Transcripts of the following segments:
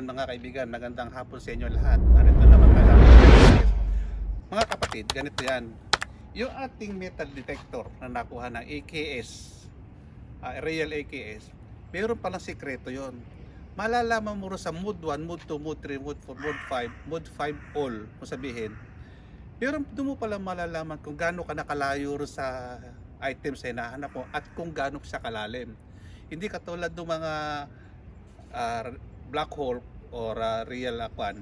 ngayon mga kaibigan, magandang hapon sa inyo lahat. Narito naman tayo. Mga kapatid, ganito yan. Yung ating metal detector na nakuha ng AKS, ah, real AKS, meron palang sikreto yon. Malalaman mo sa mood 1, mood 2, mood 3, mood 4, mood 5, mood 5 all, kung sabihin. Pero doon mo pala malalaman kung gaano ka nakalayo sa items na hinahanap mo at kung gaano siya kalalim. Hindi katulad ng mga ah, black hole or ah, real aquan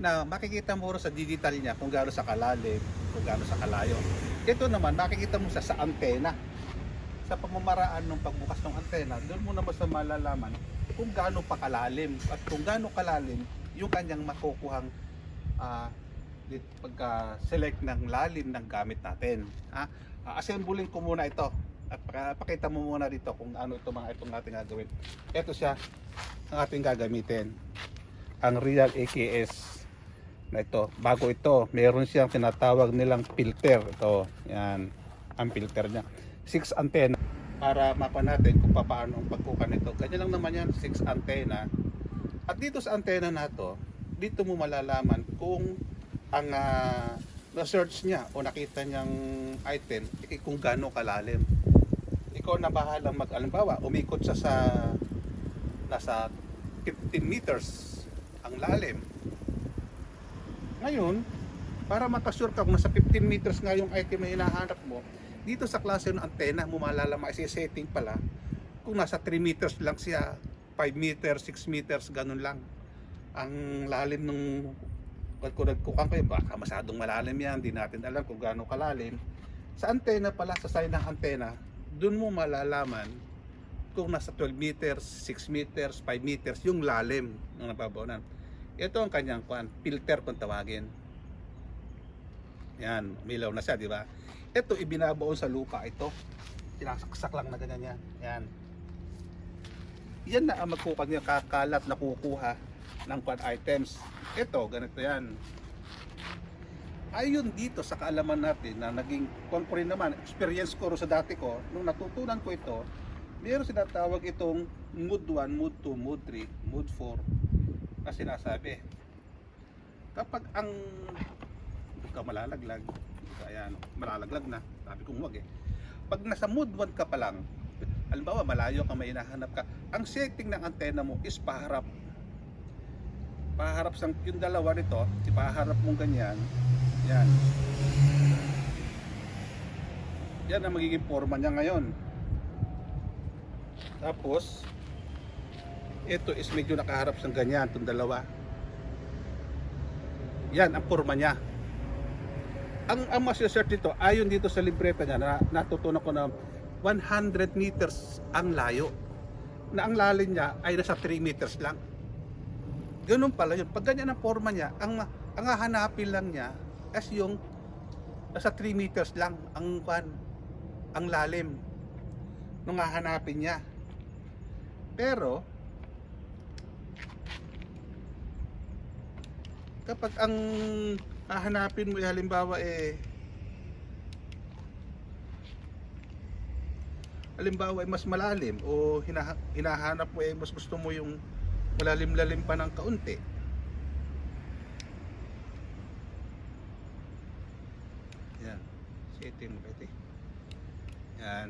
na makikita mo sa digital niya kung gaano sa kalalim, kung gaano sa kalayo. Ito naman, makikita mo siya sa antena. Sa pamamaraan ng pagbukas ng antena, doon mo na basta malalaman kung gaano pa kalalim at kung gaano kalalim yung kanyang makukuhang dit- pagka-select ng lalim ng gamit natin. Ha? Ah, assembling ko muna ito at paka- pakita mo muna dito kung ano ito mga itong ating gagawin. Ito siya ang ating gagamitin. Ang Real AKS na ito. Bago ito, meron siyang tinatawag nilang filter. Ito, yan, ang filter niya. 6 antenna para mapa natin kung paano ang pagkukan nito. Ganyan lang naman yan, 6 antenna. At dito sa antenna na to, dito mo malalaman kung ang ah, na-search niya o nakita niyang item, eh, kung gaano kalalim. Ikaw na bahalang mag, alimbawa, umikot siya sa nasa 15 meters ang lalim. Ngayon, para makasure ka kung nasa 15 meters nga yung item na hinahanap mo, dito sa klase ng antena mo malalaman isi-setting pala kung nasa 3 meters lang siya, 5 meters, 6 meters, ganun lang. Ang lalim ng kung nagkukan kayo, baka masyadong malalim yan, di natin alam kung gaano kalalim. Sa antena pala, sa sign ng antena, dun mo malalaman kung nasa 12 meters, 6 meters, 5 meters, yung lalim ng nababawanan. Ito ang kanyang kwan, filter kung tawagin. Yan, milaw na siya, di ba? Ito, ibinabaon sa lupa ito. Sinasaksak lang na ganyan yan. Yan. Yan na ang magkukag niya, kakalat na kukuha ng kwan items. Ito, ganito yan. Ayon dito sa kaalaman natin na naging kwan ko rin naman, experience ko sa dati ko, nung natutunan ko ito, meron sinatawag itong mood 1, mood 2, mood 3, mood 4 na sinasabi. Kapag ang hindi ka malalaglag, ayan, malalaglag na, sabi kong wag eh. Pag nasa mood 1 ka pa lang, halimbawa malayo ka may hinahanap ka, ang setting ng antena mo is paharap. Paharap sang yung dalawa nito, ipaharap mong ganyan, yan. Yan ang magiging forma niya ngayon. Tapos, ito is medyo nakaharap sa ganyan, itong dalawa. Yan ang forma niya. Ang, ang masasert dito, ayon dito sa libreta niya, na, natutunan ko na 100 meters ang layo. Na ang lalim niya ay nasa 3 meters lang. Ganun pala yun. Pag ganyan ang forma niya, ang, ang hahanapin lang niya as yung nasa 3 meters lang ang kwan, ang lalim nung hahanapin niya. Pero kapag ang hahanapin mo eh, halimbawa eh halimbawa ay mas malalim o hinaha- hinahanap mo eh mas gusto mo yung malalim-lalim pa ng kaunti 18 pwede. Yan.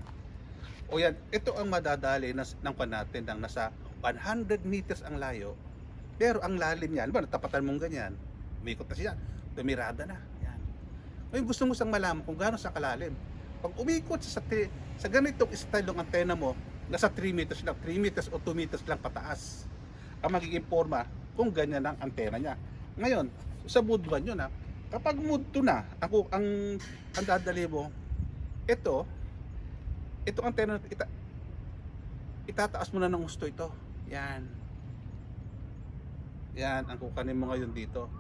O yan, ito ang madadali ng, ng pan natin ng nasa 100 meters ang layo. Pero ang lalim niyan, ba natapatan mong ganyan, umikot na siya, tumirada na. Yan. Ngayon gusto mo sang malaman kung gaano sa kalalim. Pag umikot sa, sa ganitong style ng antena mo, nasa 3 meters lang, 3 meters o 2 meters lang pataas ang magiging forma kung ganyan ang antena niya. Ngayon, sa Budwan yun ha, Kapag mood 2 na, ako ang ang dadali mo, ito, itong antena, ita, itataas mo na ng gusto ito. Yan. Yan, ang kukanin mo ngayon dito.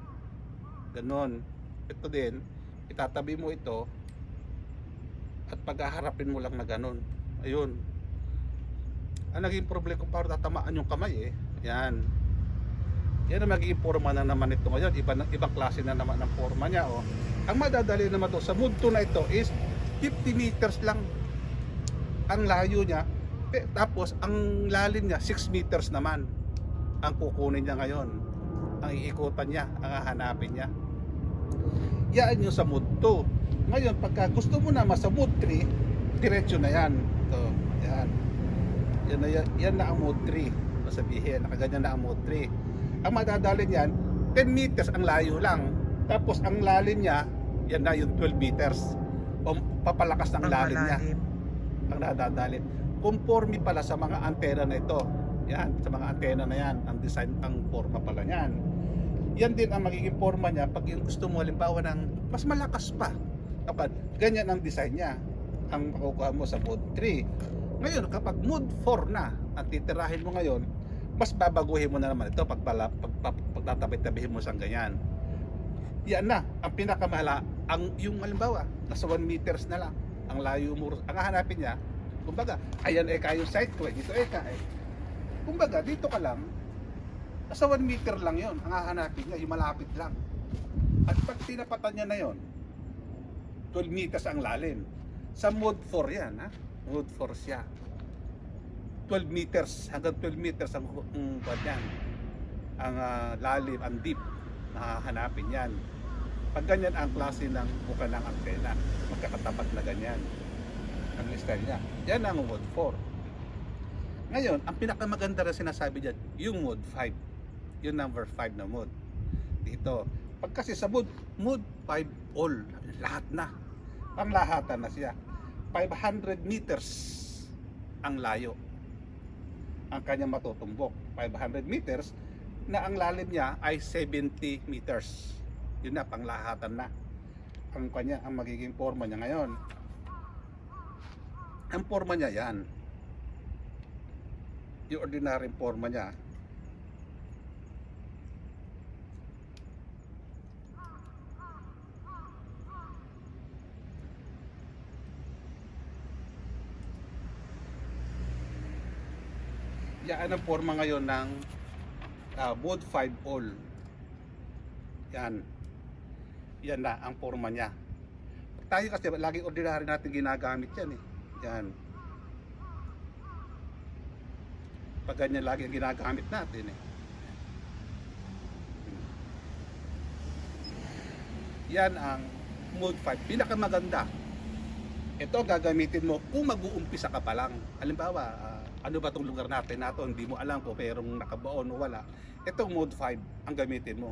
Ganon. Ito din, itatabi mo ito at paghaharapin mo lang na ganon. Ayun. Ang naging problem ko para tatamaan yung kamay eh. Yan. Yan ang magiging forma na naman ito ngayon. Iba, ibang klase na naman ang forma niya. Oh. Ang madadali naman to sa mood 2 na ito is 50 meters lang ang layo niya. Tapos ang lalim niya 6 meters naman. ang kukunin niya ngayon. Ang iikutan niya, ang hahanapin niya. Yan yung sa mood 2. Ngayon, pagka gusto mo naman sa mood 3, diretso na yan. Ito, yan. Yan na, yan, yan na ang mood 3. Masabihin, nakaganyan na ang mood 3. Ang madadalin yan, 10 meters ang layo lang. Tapos ang lalim niya, yan na yung 12 meters. O papalakas ng Ang lalim niya ang nadadalin. Conforme pala sa mga antena na ito. Yan, sa mga antena na yan, ang design, ang forma pala niyan. Yan din ang magiging forma niya pag yung gusto mo halimbawa ng mas malakas pa. Kapag ganyan ang design niya, ang makukuha mo sa mode 3. Ngayon, kapag mode 4 na, ang titirahin mo ngayon, mas babaguhin mo na naman ito pag, pala, pag, pag, pagtatabi-tabihin mo sa ganyan. Yan na, ang pinakamahala, ang yung halimbawa, nasa 1 meters na lang, ang layo mo, ang hahanapin niya, kumbaga, ayan eka yung site ko, eh, dito eka eh. Kumbaga, dito ka lang, nasa 1 meter lang yon ang hahanapin niya, yung malapit lang. At pag tinapatan niya na yon 12 meters ang lalim. Sa mode 4 yan, ha? Mode 4 siya. 12 meters, hanggang 12 meters ang, ang yan. Ang ah, lalim, ang deep, na hahanapin yan. Pag ganyan ang klase ng buka ng antena, magkakatapat na ganyan ang style niya. Yan ang mode 4. Ngayon, ang pinakamaganda na sinasabi dyan, yung mode 5. Yung number 5 na mode. Dito. Pag kasi sa mode, mode 5 all, lahat na. Panglahatan na siya. 500 meters ang layo ang kanyang matutumbok. 500 meters na ang lalim niya ay 70 meters. Yun na, panglahatan na. Ang kanya, ang magiging forma niya ngayon. Ang forma niya yan. Yung ordinary forma niya. Yan ang forma ngayon ng ah, mode 5 all. Yan. Yan na ang forma niya. Tayo kasi lagi ordinary natin ginagamit yan eh. Yan. Pag ganyan lagi ang ginagamit natin eh. Yan ang mode 5. Pinakamaganda. Ito gagamitin mo kung mag-uumpisa ka pa lang. Halimbawa, ano ba tong lugar natin na to, hindi mo alam kung mayroong nakabaon o wala. Itong mode 5 ang gamitin mo.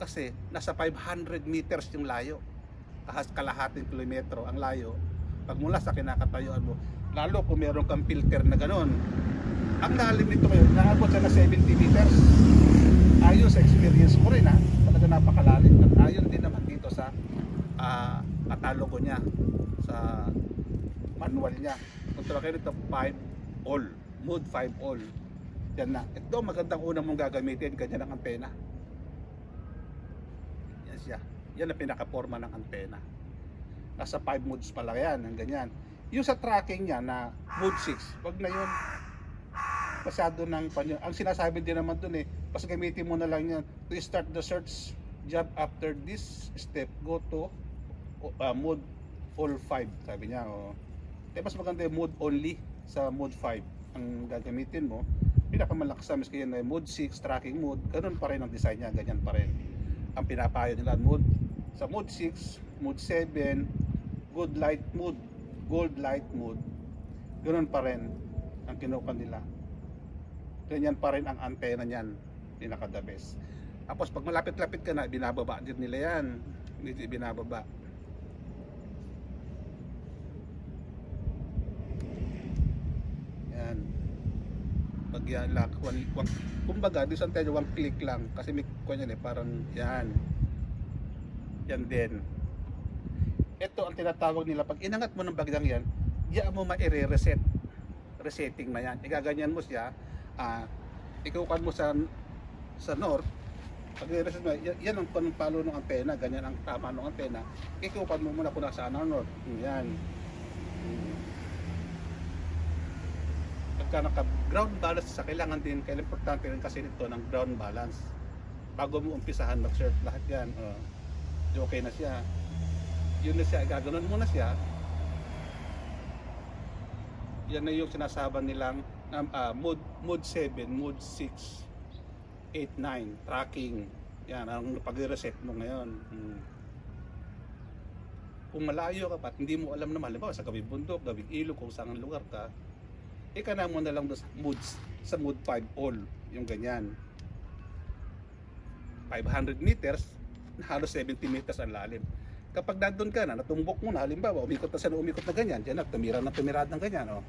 Kasi nasa 500 meters yung layo. Kahas kalahating kilometro ang layo. Pag mula sa kinakatayuan mo, lalo kung meron kang filter na ganon, ang lalim nito ngayon, naabot siya na 70 meters. Ayon sa experience ko rin ha, talaga napakalalim. At ayon din naman dito sa ah, katalogo niya, sa manual niya. Tawag kayo nito, 5 all, mode 5 all. Yan na. Ito magandang una mong gagamitin, ganyan ang antena. Yan siya. Yan ang pinaka-forma ng antena. Nasa 5 modes pa lang yan, ang ganyan. Yung sa tracking niya na mode 6, wag na yun. Masyado ng panyo. Ang sinasabi din naman dun eh, pas gamitin mo na lang yan. To start the search job after this step, go to uh, mode all 5, sabi niya. Oh. Eh, mas maganda yung mode only sa mode 5 ang gagamitin mo. Pinakamalakas sa kaya na mode 6, tracking mode, ganun pa rin ang design niya, ganyan pa rin. Ang pinapayo nila mode sa mode 6, mode 7, good light mode, gold light mode. Ganun pa rin ang kinuha nila. Ganyan pa rin ang antena niyan, pinaka the best. Tapos pag malapit-lapit ka na, binababa din nila yan. Binababa. Yan. Pag yan, lock, one, one, kumbaga, di sa tayo, one click lang. Kasi may kanya eh, parang yan. Yan din. Ito ang tinatawag nila, pag inangat mo ng bagyang yan, diyan mo ma-reset. Resetting na yan. Igaganyan mo siya, ah, ikukan mo sa sa north, pag i-reset mo, yan, yan ang panpalo ng antena, ganyan ang tama ng antena, ikukan mo muna kung nasaan north. Yan. Hmm pagka naka ground balance sa kailangan din kailangan importante rin kasi nito ng ground balance bago mo umpisahan mag surf lahat yan di okay na siya yun na siya gaganon mo na siya yan na yung sinasaban nilang um, ah, mode, mode 7, mode 6, 8, 9, tracking. Yan, ang pag-reset mo ngayon. Hmm. Kung malayo ka pa hindi mo alam naman, halimbawa sa gawing bundok, gawing ilog, kung saan ang lugar ka, ikana mo na lang sa moods, sa mood 5 all, yung ganyan. 500 meters, halos 70 meters ang lalim. Kapag nandun ka na, natumbok mo na, halimbawa, umikot na siya na umikot na ganyan, dyan tumira na tumirad ng ganyan, oh.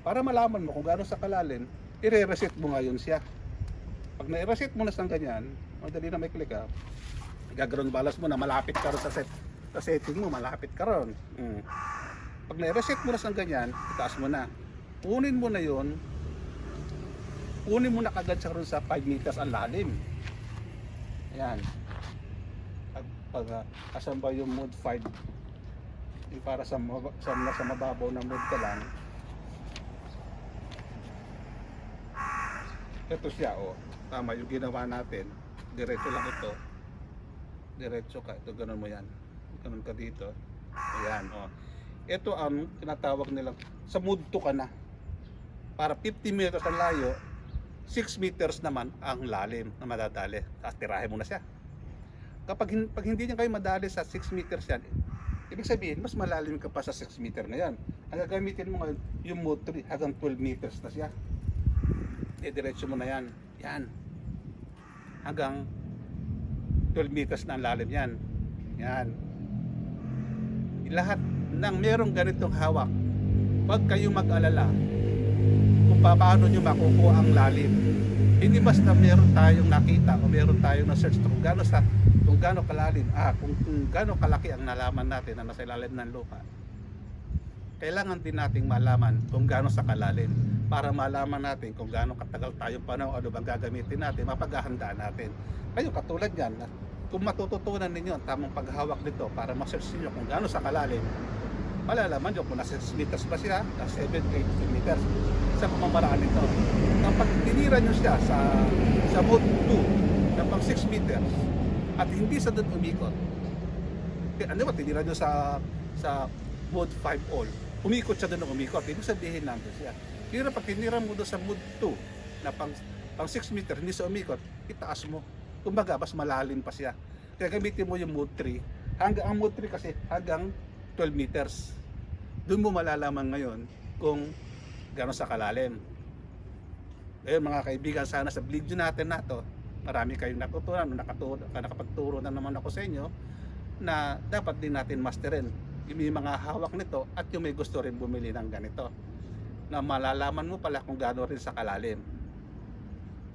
Para malaman mo kung gaano sa kalalim, i-reset mo ngayon siya. Pag na-reset mo na sa ganyan, madali na may click ah, gagawin balance mo na malapit ka ron sa set sa setting mo, malapit ka ron. Mm. Pag na-reset mo na sa ganyan, itaas mo na. Kunin mo na yon kunin mo na kagad ron sa 5 meters ang lalim. Ayan. Pag, pag uh, asan ba yung mode 5? Yung para sa, sa, sa mababaw na mode ka lang. Ito siya, oh. Tama, yung ginawa natin. Diretso lang ito. Diretso ka. Ito, ganun mo yan. Ganun ka dito. Ayan, oh. Ito ang tinatawag nilang sa mode 2 ka na. Para 50 meters ang layo, 6 meters naman ang lalim na madadali. Tapos tirahin mo na siya. Kapag pag hindi niya kayo madali sa 6 meters yan, ibig sabihin, mas malalim ka pa sa 6 meter na yan. Ang gagamitin mo ngayon, yung mode 3 hanggang 12 meters na siya. E diretso mo na yan. Yan. Hanggang 12 meters na ang lalim yan. Yan. Lahat ng merong ganitong hawak, huwag kayong mag-alala kung paano nyo makukuha ang lalim. Hindi basta meron tayong nakita o meron tayong na-search kung gaano sa kung gaano kalalim, ah, kung, kung gaano kalaki ang nalaman natin na nasa ilalim ng lupa. Kailangan din nating malaman kung gaano sa kalalim para malaman natin kung gaano katagal tayong panahon, ano bang gagamitin natin, mapaghahandaan natin. Kayo katulad yan, kung matututunan ninyo ang tamang paghawak nito para ma-search niyo kung gaano sa kalalim, malalaman nyo kung nasa 6 meters ba siya, nasa 7, 8 meters sa pamamaraan nito. Kapag tinira nyo siya sa sa mode 2 na pang 6 meters at hindi sa doon umikot, eh, ano ba, tinira nyo sa sa mode 5 all, umikot siya doon umikot, ibig sabihin nandun siya. Pero pag tinira mo doon sa mode 2 na pang, pang 6 meter, hindi siya umikot, itaas mo. Kumbaga, mas malalim pa siya. Kaya gamitin mo yung mode 3. Hanggang ang mode 3 kasi hanggang 12 meters. Doon mo malalaman ngayon kung gano'n sa kalalim. Ngayon mga kaibigan, sana sa video natin na to, marami kayong natutunan, nakaturo, nakapagturo na naman ako sa inyo na dapat din natin masterin yung mga hawak nito at yung may gusto rin bumili ng ganito na malalaman mo pala kung gaano rin sa kalalim.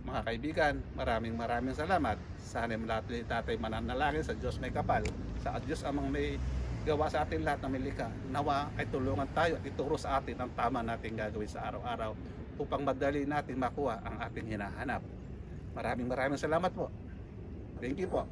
Mga kaibigan, maraming maraming salamat. Sana lahat ni tatay mananalangin sa Diyos may kapal. Sa Diyos amang may gawa sa atin lahat ng milika. Nawa ay tulungan tayo at ituro sa atin ang tama natin gagawin sa araw-araw upang madali natin makuha ang ating hinahanap. Maraming maraming salamat po. Thank you po.